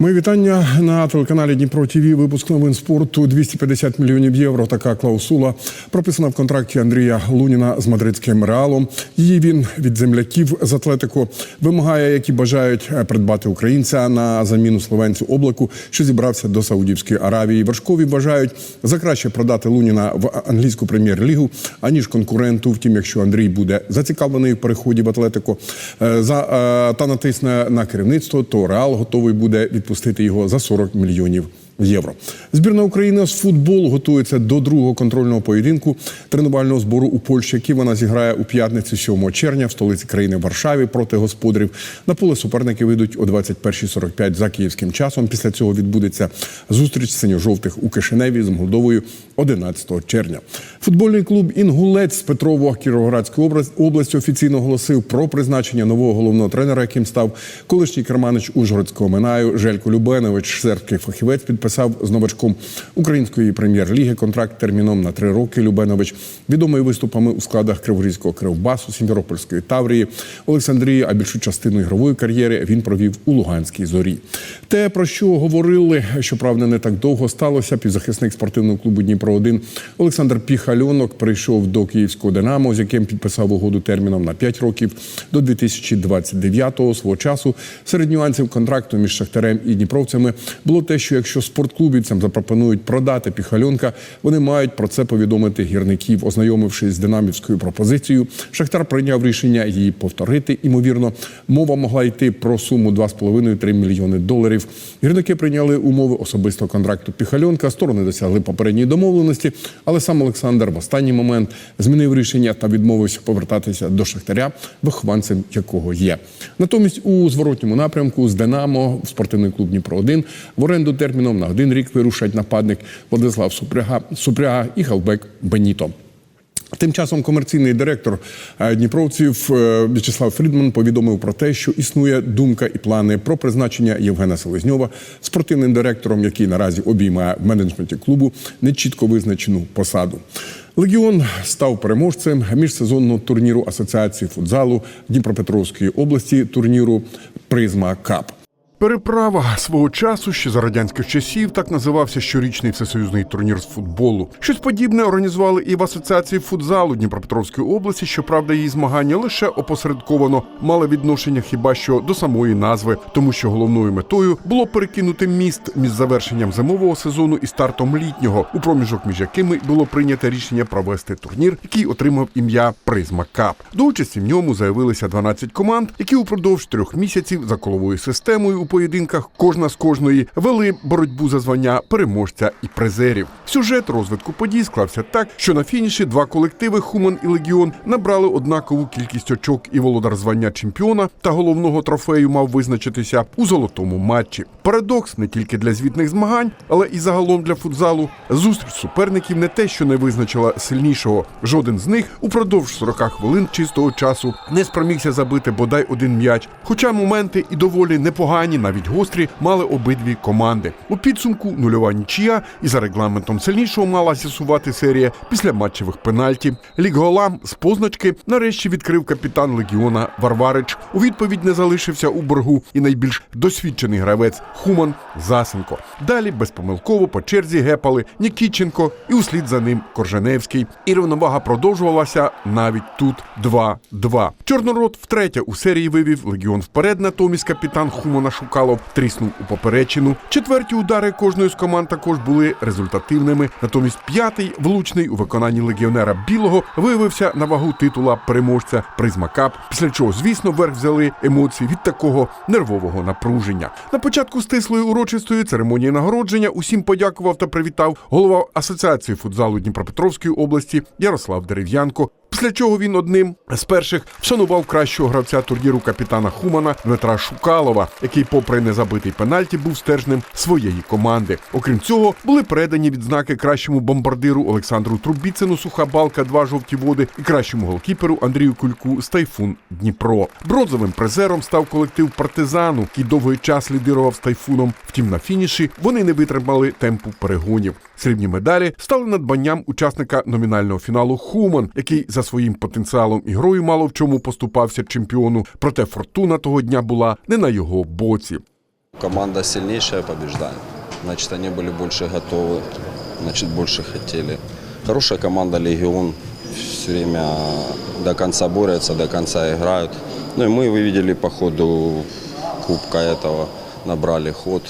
Мої вітання на телеканалі Дніпро ТВ. Випуск новин спорту 250 мільйонів євро. Така клаусула прописана в контракті Андрія Луніна з мадридським реалом. Її він від земляків з Атлетико вимагає, які бажають е, придбати українця на заміну словенцю облаку, що зібрався до Саудівської Аравії. Вершкові вважають за краще продати Луніна в англійську прем'єр-лігу аніж конкуренту. Втім, якщо Андрій буде зацікавлений в переході в Атлетико е, за е, та натисне на керівництво, то Реал готовий буде відпустити його за 40 мільйонів євро. Збірна України з футболу готується до другого контрольного поєдинку тренувального збору у Польщі, який вона зіграє у п'ятницю 7 червня в столиці країни Варшаві проти господарів. На поле суперники вийдуть о 21.45 за київським часом. Після цього відбудеться зустріч синьо-жовтих у Кишиневі з Молдовою 11 червня. Футбольний клуб Інгулець з Петрово Кіровоградської області офіційно оголосив про призначення нового головного тренера, яким став колишній керманич Ужгородського Минаю Желько Любенович. Сербський фахівець підписав з новачком української прем'єр-ліги контракт терміном на три роки. Любенович відомий виступами у складах Криворізького Кривбасу, Сімферопольської Таврії, Олександрії. А більшу частину ігрової кар'єри він провів у Луганській зорі. Те, про що говорили, щоправда, не так довго сталося. Півзахисник спортивного клубу Дніпро 1 Олександр Піхальонок прийшов до київського Динамо, з яким підписав угоду терміном на 5 років до 2029-го. Свого часу серед нюансів контракту між Шахтарем і Дніпровцями було те, що якщо спортклубівцям запропонують продати Піхальонка, вони мають про це повідомити гірників. Ознайомившись з динамівською пропозицією, Шахтар прийняв рішення її повторити. Імовірно, мова могла йти про суму 2,5-3 мільйони доларів. Гірники прийняли умови особистого контракту Піхальонка. Сторони досягли попередньої домовленості, але сам Олександр в останній момент змінив рішення та відмовився повертатися до Шахтаря, вихованцем якого є. Натомість у зворотньому напрямку з Динамо в спортивний клуб Дніпро 1 в оренду терміном на один рік вирушать нападник Владислав Супряга, Супряга і Халбек Беніто. Тим часом комерційний директор е, Дніпровців е, В'ячеслав Фрідман повідомив про те, що існує думка і плани про призначення Євгена Селезньова спортивним директором, який наразі обіймає в менеджменті клубу нечітко визначену посаду. Легіон став переможцем міжсезонного турніру Асоціації футзалу Дніпропетровської області турніру Призма Кап. Переправа свого часу ще за радянських часів так називався щорічний всесоюзний турнір з футболу. Щось подібне організували і в асоціації футзалу Дніпропетровської області. Щоправда, її змагання лише опосередковано мали відношення хіба що до самої назви, тому що головною метою було перекинути міст між завершенням зимового сезону і стартом літнього, у проміжок між якими було прийнято рішення провести турнір, який отримав ім'я Призма Кап. До участі в ньому заявилися 12 команд, які упродовж трьох місяців за коловою системою у поєдинках кожна з кожної вели боротьбу за звання переможця і призерів. Сюжет розвитку подій склався так, що на фініші два колективи Хуман і Легіон набрали однакову кількість очок, і володар звання чемпіона та головного трофею мав визначитися у золотому матчі. Парадокс не тільки для звітних змагань, але і загалом для футзалу. Зустріч суперників не те, що не визначила сильнішого. Жоден з них упродовж 40 хвилин чистого часу не спромігся забити бодай один м'яч. Хоча моменти і доволі непогані, навіть гострі, мали обидві команди. У підсумку нульова нічия, і за регламентом сильнішого мала з'ясувати серія після матчевих пенальті. Лік голам з позначки нарешті відкрив капітан легіона Варварич. У відповідь не залишився у боргу і найбільш досвідчений гравець Хуман Засенко. Далі безпомилково по черзі гепали Нікіченко і услід за ним Корженевський. І рівновага продовжувалася навіть тут 2-2. Чорнорот втретє у серії вивів легіон вперед. Натомість капітан Хумана Шукалов тріснув у поперечину. Четверті удари кожної з команд також були результативними. Натомість п'ятий влучний у виконанні легіонера білого виявився на вагу титула переможця Призма Кап. Після чого, звісно, верх взяли емоції від такого нервового напруження. На початку стислої урочистої церемонії нагородження усім подякував та привітав голова асоціації футзалу Дніпропетровської області Ярослав Дерев'янко. Після чого він одним з перших вшанував кращого гравця турніру капітана Хумана Дмитра Шукалова, який, попри незабитий пенальті, був стержнем своєї команди. Окрім цього, були передані відзнаки кращому бомбардиру Олександру Трубіцину, суха балка, два жовті води і кращому голкіперу Андрію Кульку з Тайфун Дніпро. Бронзовим призером став колектив партизану, який довгий час лідирував з тайфуном. Втім, на фініші вони не витримали темпу перегонів. Срібні медалі стали надбанням учасника номінального фіналу Хуман, який за своїм потенціалом і грою мало в чому поступався чемпіону. Проте фортуна того дня була не на його боці. Команда сильнейшая побеждает. Значит, они были больше готовы, значит, больше хотели. Хорошая команда «Легион». Все время до конца борются, до конца играют. Ну и мы, вы видели, по ходу кубка этого набрали ход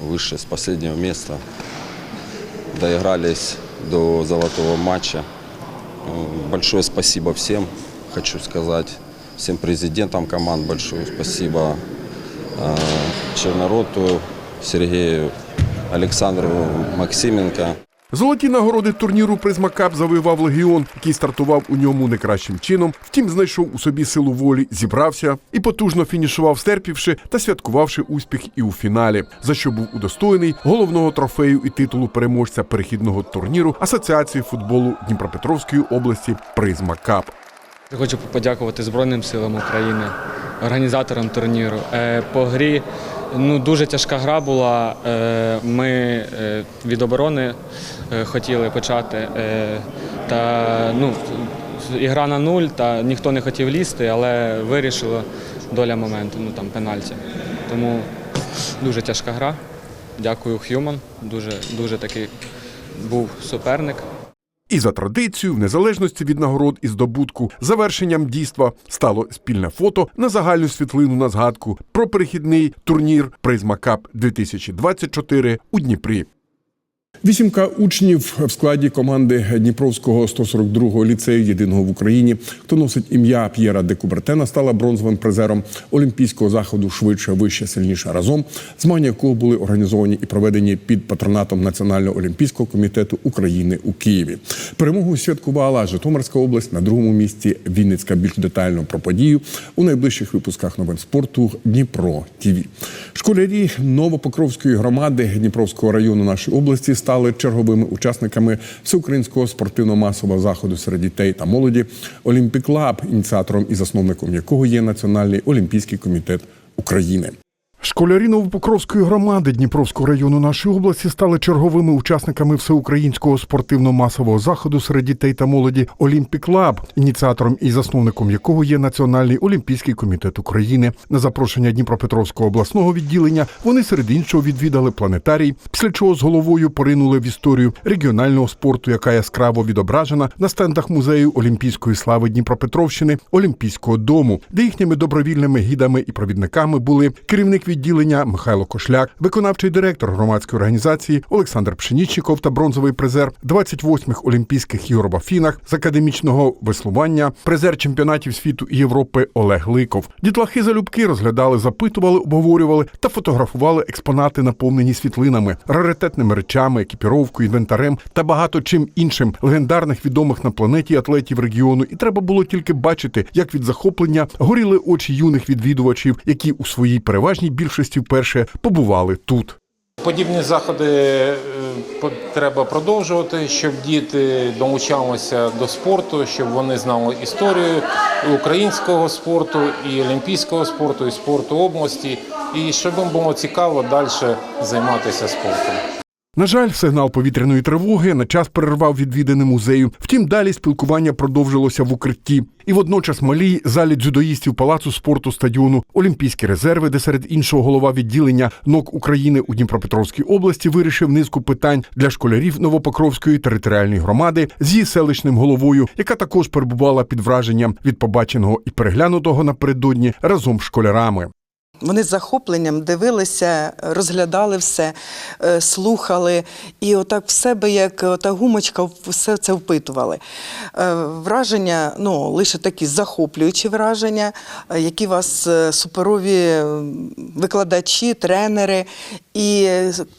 выше с последнего места. Доигрались до золотого матча. Э, Большое спасибо всем, хочу сказать. Всем президентам команд большое спасибо. Э, Чернороту, Сергею, Александру Максименко. Золоті нагороди турніру Призма Кап завоював легіон, який стартував у ньому не кращим чином. Втім, знайшов у собі силу волі, зібрався і потужно фінішував, стерпівши та святкувавши успіх і у фіналі, за що був удостоєний головного трофею і титулу переможця перехідного турніру Асоціації футболу Дніпропетровської області Призма Кап. Хочу подякувати Збройним силам України, організаторам турніру. Е, По грі ну, дуже тяжка гра була. Е, Ми е, від оборони е, хотіли почати. Та ну, ігра на нуль, та ніхто не хотів лізти, але вирішила доля моменту, ну там пенальті. Тому дуже тяжка гра. Дякую, Х'юман. Дуже, дуже такий був суперник. І за традицію, в незалежності від нагород і здобутку, завершенням дійства стало спільне фото на загальну світлину на згадку про перехідний турнір Призма Кап 2024 у Дніпрі. Вісімка учнів в складі команди Дніпровського 142-го ліцею єдиного в Україні, хто носить ім'я П'єра де Кубертена, стала бронзовим призером олімпійського заходу швидше, вище, сильніше разом, змагання якого були організовані і проведені під патронатом Національного олімпійського комітету України у Києві. Перемогу святкувала Житомирська область на другому місці. Вінницька більш детально про подію у найближчих випусках новин спорту Дніпро ТІВІ. Школярі Новопокровської громади Дніпровського району нашої області стали черговими учасниками всеукраїнського спортивно-масового заходу серед дітей та молоді Олімпіклаб, ініціатором і засновником якого є Національний олімпійський комітет України. Школярі Новопокровської громади Дніпровського району нашої області стали черговими учасниками всеукраїнського спортивно-масового заходу серед дітей та молоді Олімпік Лаб, ініціатором і засновником якого є Національний олімпійський комітет України. На запрошення Дніпропетровського обласного відділення вони серед іншого відвідали планетарій, після чого з головою поринули в історію регіонального спорту, яка яскраво відображена на стендах музею Олімпійської слави Дніпропетровщини Олімпійського дому, де їхніми добровільними гідами і провідниками були керівник відділення Михайло Кошляк, виконавчий директор громадської організації Олександр Пшенічников та бронзовий призер 28-х Олімпійських ігор в Афінах з академічного веслування, призер чемпіонатів світу і Європи Олег Ликов. Дітлахи залюбки розглядали, запитували, обговорювали та фотографували експонати, наповнені світлинами, раритетними речами, екіпіровкою, інвентарем та багато чим іншим легендарних відомих на планеті атлетів регіону. І треба було тільки бачити, як від захоплення горіли очі юних відвідувачів, які у своїй переважній більшості вперше побували тут. Подібні заходи е, треба продовжувати, щоб діти долучалися до спорту, щоб вони знали історію українського спорту, і олімпійського спорту, і спорту області, і щоб їм було цікаво далі займатися спортом. На жаль, сигнал повітряної тривоги на час перервав відвідини музею. Втім, далі спілкування продовжилося в укритті. І водночас малій залі дзюдоїстів палацу спорту стадіону Олімпійські резерви, де серед іншого голова відділення НОК України у Дніпропетровській області вирішив низку питань для школярів Новопокровської територіальної громади з її селищним головою, яка також перебувала під враженням від побаченого і переглянутого напередодні разом з школярами. Вони з захопленням дивилися, розглядали все, е, слухали, і отак в себе, як та гумочка, все це впитували. Е, Враження, ну, лише такі захоплюючі враження, е, які вас суперові викладачі, тренери. І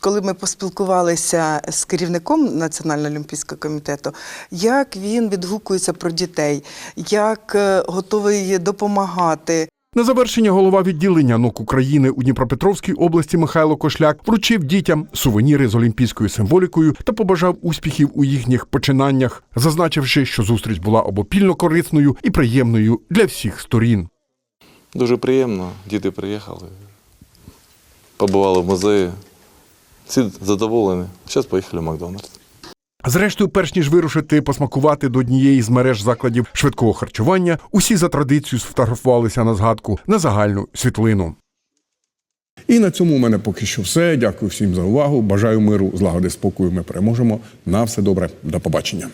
коли ми поспілкувалися з керівником Національного олімпійського комітету, як він відгукується про дітей, як готовий допомагати. На завершення голова відділення НОК України у Дніпропетровській області Михайло Кошляк вручив дітям сувеніри з олімпійською символікою та побажав успіхів у їхніх починаннях, зазначивши, що зустріч була обопільно корисною і приємною для всіх сторін. Дуже приємно, діти приїхали, побували в музеї. Всі задоволені. Зараз поїхали в Макдональдс. Зрештою, перш ніж вирушити посмакувати до однієї з мереж закладів швидкого харчування, усі за традицією сфотографувалися на згадку на загальну світлину. І на цьому у мене поки що все. Дякую всім за увагу. Бажаю миру, злагоди, спокою. Ми переможемо. На все добре. До побачення.